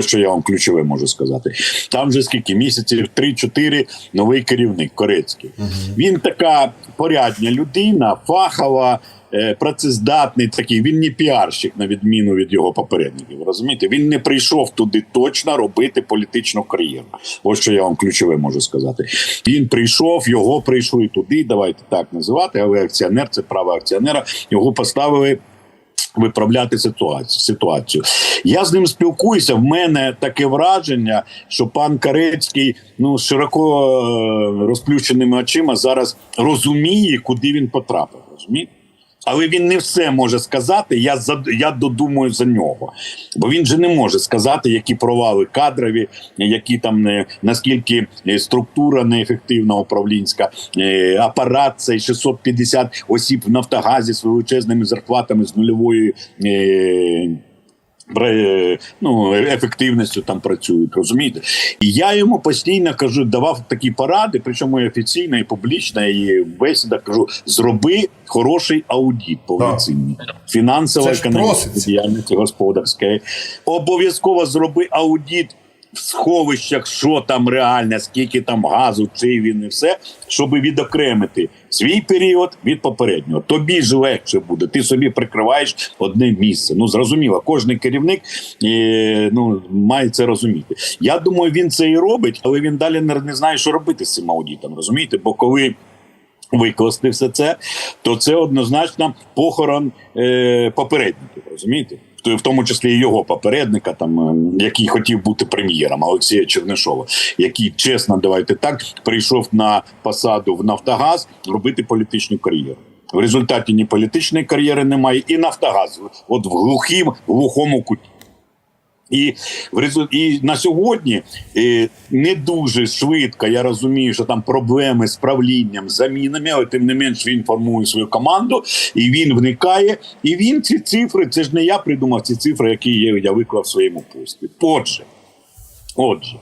Ось що я вам ключове можу сказати. Там вже скільки місяців 3-4 новий керівник корецький. Він така порядня людина, фахова. е, Працездатний такий, він не піарщик, на відміну від його попередників. Розумієте, він не прийшов туди точно робити політичну кар'єру. Ось що я вам ключове можу сказати. Він прийшов, його прийшли туди. Давайте так називати. Але акціонер це право акціонера. Його поставили виправляти ситуацію. Я з ним спілкуюся. В мене таке враження, що пан Карецький ну широко е, розплющеними очима зараз розуміє, куди він потрапив. Розумієте? Але він не все може сказати. Я за я додумую за нього, бо він же не може сказати, які провали кадрові, які там не наскільки е, структура неефективна управлінська, е, апарат цей 650 осіб в Нафтогазі з величезними зарплатами з нульовою. Ну, ефективністю там працюють, розумієте? І я йому постійно кажу, давав такі поради, причому і офіційно, і публічно, і в бесідах кажу: зроби хороший аудіт повноцінний. Фінансово економічної діяльності господарської. Обов'язково зроби аудит. В сховищах, що там реально, скільки там газу, чий він і все, щоб відокремити свій період від попереднього. Тобі ж легше буде. Ти собі прикриваєш одне місце. Ну зрозуміло, кожен керівник е, ну, має це розуміти. Я думаю, він це і робить, але він далі не, знає, що робити з цим аудитом. Розумієте? Бо коли викласти все це, то це однозначно похорон е, попередників. Розумієте? В- В тому числі і його попередника, там е, який хотів бути прем'єром Олексія Чернишова, який чесно, давайте так, прийшов на посаду в Нафтогаз робити політичну кар'єру. В результаті ні політичної кар'єри немає, і Нафтогаз от в глухім глухому куті. І в і на сьогодні і не дуже швидко. Я розумію, що там проблеми з правлінням, замінами, але тим не менш він формує свою команду і він вникає. І він ці цифри, це ж не я придумав ці цифри, які я виклав в своєму пості. Отже, отже,